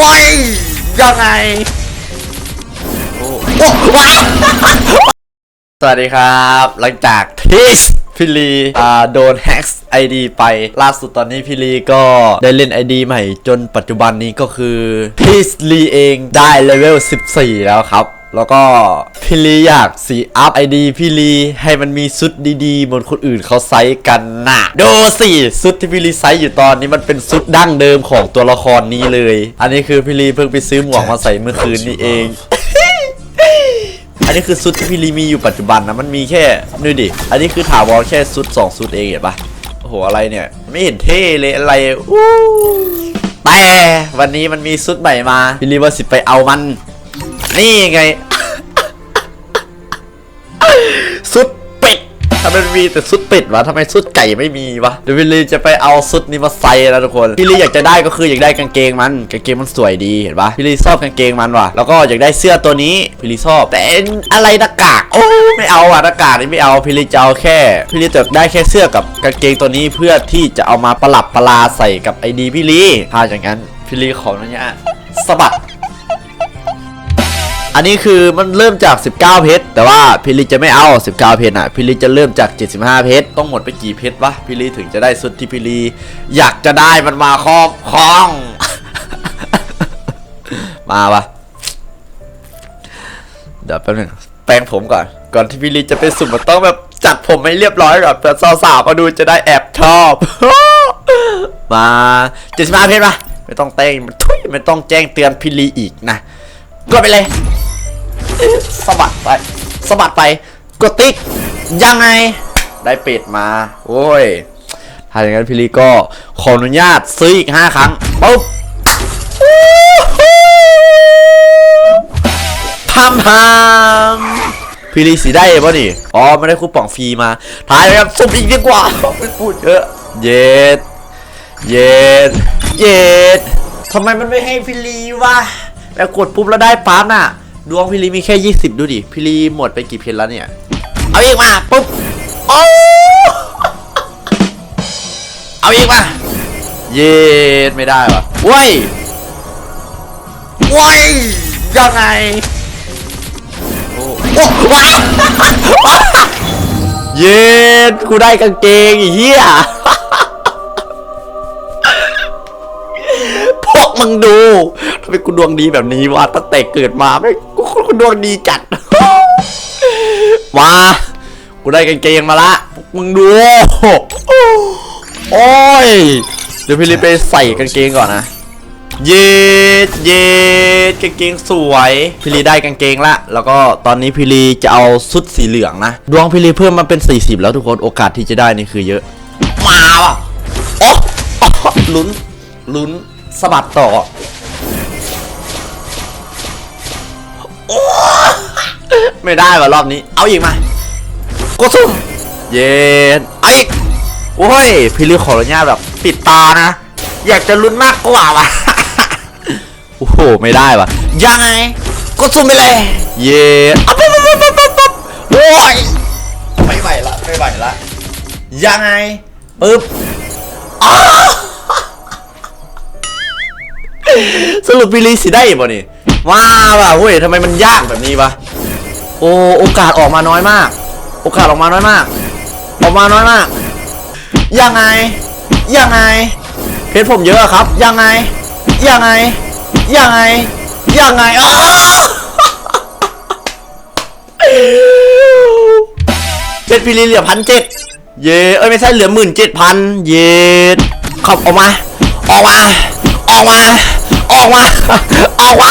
ว้ยยังไงว้าสวัสดีครับ หลังจากที่พี่ลีอ่าโดนแฮ็กไอดีไปล่าสุดตอนนี้พี่ลีก็ได้เล่นไอดีใหม่จนปัจจุบันนี้ก็คือพี่ลีเองได้เลเวล 14 แล้วครับ แล้วก็พี่ลีอยากสีอัพไอดีพี่ลีให้มันมีชุดดีๆเหมือนคนอื่นเขาไซส์กันนะดูสิชุดที่พี่ลีไซส์อยู่ตอนนี้มันเป็นชุดดั้งเดิมของตัวละครนี้เลย อันนี้คือพี่ลีเพิ่งไปซื้อหมวกมาใส่เมื่อคืนนี้เอง อันนี้คือชุดที่พี่ลีมีอยู่ปัจจุบันนะมันมีแค่นี่ดิอันนี้คือถาวรแค่ชุดสองชุดเองเห็นปะโอ้โหอะไรเนี่ย ไม่เห็นเท่เลยอะไรอู้แต่วันนี้มันมีชุดใหม่มาพี่ลีว่าสิไปเอามัน นี่ไง สุดเป็ดทำไมมีแต่สุดเป็ดวะทำไมสุดไก่ไม่มีวะเดี๋ยวพี่ลีจะไปเอาสุดนี้มาใส่แล้วทุกคนพี่ลี่อยากจะได้ก็คืออยากได้กางเกงมันกางเกงมันสวยดีเห็นปะพี่ลี่ชอบกางเกงมันว่ะแล้วก็อยากได้เสื้อตัวนี้พี่ลี่ชอบแต่อะไรหน้ากากโอ้ไม่เอาอะหน้ากากนี่ไม่เอาพี่ลี่จะเอาแค่พี่ลี่จะได้แค่เสื้อกับกางเกงตัวนี้เพื่อที่จะเอามาประหลับประลาใส่กับไอดีพี่ลี่ถ้าอย่างนั้นพี่ลี่ขออนุญาตสะบัด อันนี้คือมันเริ่มจาก 19 เพชร แต่ว่าพิลิจะไม่เอา 19 เพชรอะพิลิจะเริ่มจาก 75 เพชร ต้องหมดไปกี่เพชรวะพิลิถึงจะได้สุดที่พิลิอยากจะได้มันมาครอบครอง มาวะเดี๋ยวแป๊บนึงแปรงผมก่อน ก่อนที่พิลิจะไปสุ่มมันต้องแบบจัดผมให้เรียบร้อยก่อนเผื่อสาวๆมาดูจะได้แอบชอบ มา75เพชรมาไม่ต้องแต้งทุยไม่ต้องแจ้งเตือนพิลีอีกนะกดไปเลย สะบัดไปสะบัดไปกดติ๊กยังไงได้เป็ดมาโอ้ยถ้าอย่างนั้นพี่ลีก็ขออนุญาตซื้ออีก5ครั้งปุ๊บพามพามพี่ลีสีได้ป่ะนี่อ๋อไม่ได้คูปองฟรีมาถ่ายเลยครับสุ่มอีกดีกว่าไม่พูดเยอะเย็ดเย็ดเย็ดทำไมมันไม่ให้พี่ลีวะแล้วกดปุ๊บแล้วได้ปั๊บน่ะ ดวงพี่ลีมีแค่ 20 ดูดิ พี่ลีหมดไปกี่เพนแล้วเนี่ย เอาอีกมา ปุ๊บ โอ้ เอาอีกมา เย็ดไม่ได้วะเว้ยเว้ยยังไง โอ้ว้าเย็ดกูได้กางเกงอ้เหี้ยพวกมึงดูทำไมกูดวงดีแบบนี้วะตั้งแต่เกิดมาไม่ กูกูดวงดีจัดมากูได้กางเกงมาละมึงดู โอ้ย เดี๋ยวพี่ลิไปใส่กางเกงก่อนนะเย็ดเย็ดกางเกงสวยพี่ลีได้กางเกงละแล้วก็ตอนนี้พี่ลีจะเอาชุดสีเหลืองนะ ดวงพี่ลีเพิ่มมาเป็น 40 แล้วทุกคนโอกาสที่จะได้นี่คือเยอะ มาว่ะโอ้โอ้ลุ้นลุ้นสะบัดต่อ ไม่ได้ว่ะรอบนี้ เอาอีกมากดซุ่มเย็นเอาอีกโอ้ยพี่ลีขออนุญาตแบบปิดตานะ อยากจะลุ้นมากกว่าว่ะโอ้โหไม่ได้ว่ะยังไงกดซุ่มไปเลย เย็นอะปุ๊บปุ๊บปุ๊บปุ๊บปุ๊บโอ้ยไม่ไหวละไม่ไหวละยังไงปึ๊บสรุปพี่ลีสิได้บ่นี่ ว้าว่ะเว้ยทำไมมันยากแบบนี้วะโอ้โอกาสออกมาน้อยมาก โอกาสออกมาน้อยมาก ออกมาน้อยมาก ยังไง ยังไง เพชรผมเยอะครับ ยังไง ยังไง ยังไง ยังไงอ้าเพชรพี่ลีเหลือพันเจ็ดเย่เอ้ยไม่ใช่เหลือหมื่นเจ็ดพันเย็ดขับออกมา ออกมา ออกมา ออกมา ออกมา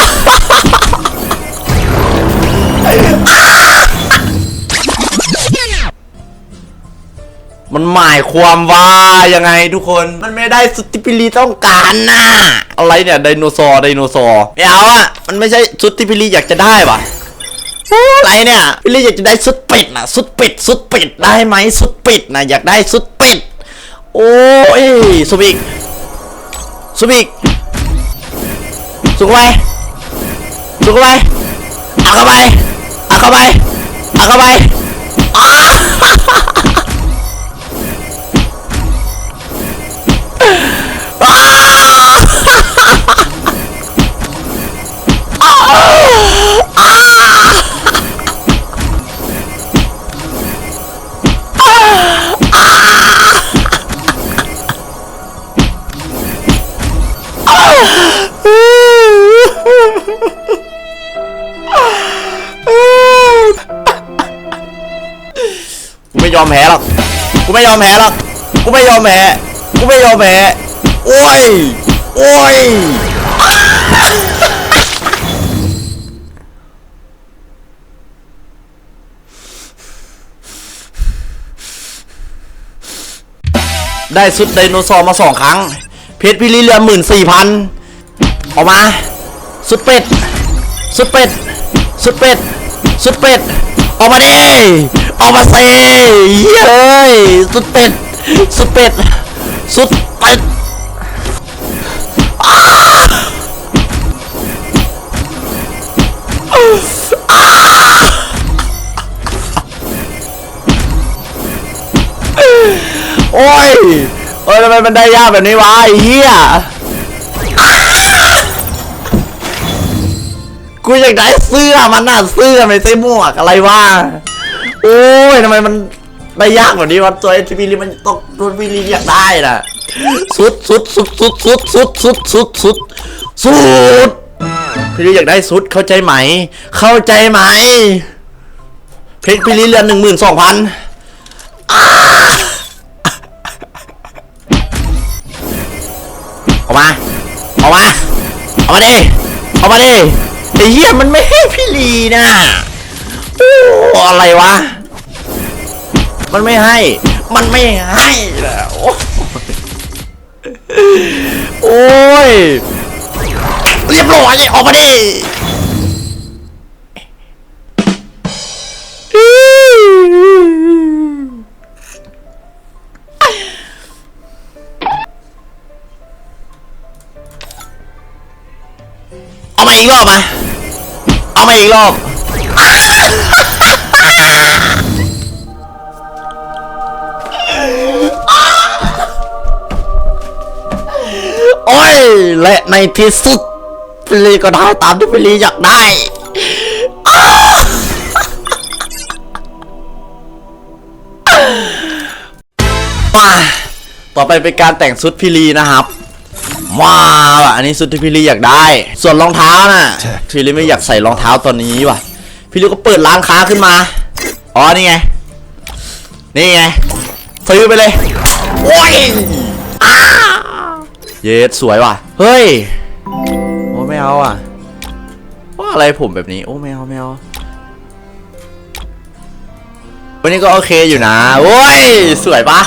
มันหมายความว่ายังไงทุกคนมันไม่ได้สุดที่พิลีต้องการนะอะไรเนี่ยไดโนเสาร์ไดโนเสาร์ไม่เอาอะมันไม่ใช่สุดที่พิลีอยากจะได้ปะอะไรเนี่ยพิลีอยากจะได้สุดเป็ดนะสุดเป็ดสุดเป็ดได้ไหมสุดเป็ดนะอยากได้สุดเป็ดโอ้ยสุบิกสุบิกสุกเข้าไปสุกเข้าไปอักเข้าไปอักเข้าไปอักเข้าไป ยอมแพ้หรอกกูไม่ยอมแพ้หรอกกูไม่ยอมแพ้กูไม่ยอมแพ้โอ้ยโอ้ยได้สุดไดโนเสาร์มาสองครั้ง เพชรพิลีเรือหมื่นสี่พันออกมา สุดเป็ด สุดเป็ด สุดเป็ด สุดเป็ด ออกมาดิ ออกมาเสิเฮ้ยสุดเป็ด สุดเป็ด สุดเป็ดอ้าอ้าโอ้ยเอ้ยทำไมมันได้ยากแบบนี้วะไอ้เหี้ยกูอยากได้เสื้อมันน่ะเสื้อไม่ใช่หมวกอะไรวะ โอ้ยทำไมมันได้ยากแบบนี้วะตัวไอทีวีมันต้องตัววีลีอยากได้น่ะสุดสุดสุดสุดสุดสุดสุดสุดสุดสุดพี่ลีอยากได้สุดเข้าใจไหม เข้าใจไหม เพชรพี่ลีเรือนหนึ่งหมื่นสองพันออกมาออกมาออกมาดิออกมาดิไอ้เหี้ยมันไม่ให้พี่ลีนะ อ้อะไรวะ มันไม่ให้ มันไม่ให้แล้วโอ้ย เรียบร้อยออกมาดิเอามาอีกรอบมาเอามาอีกรอบ โอ้ย และในที่สุดพิลีก็ได้ตามที่พิลีอยากได้ มาต่อไปเป็นการแต่งชุดพิลีนะครับว้าวอันนี้ชุดที่พิลีอยากได้ ส่วนรองเท้าน่ะพิลีไม่อยากใส่รองเท้าตอนนี้ว่ะพิลีก็เปิดร้านค้าขึ้นมา อ๋อนี่ไง นี่ไง ซื้อไปเลย โอ้ยเยสสวยว่ะ เฮ้ย โอ้ไม่เอาอะว่าอะไรผมแบบนี้ โอ้ไม่เอาไม่เอาวันนี้ก็โอเคอยู่นะ โอ้ย สวยปะ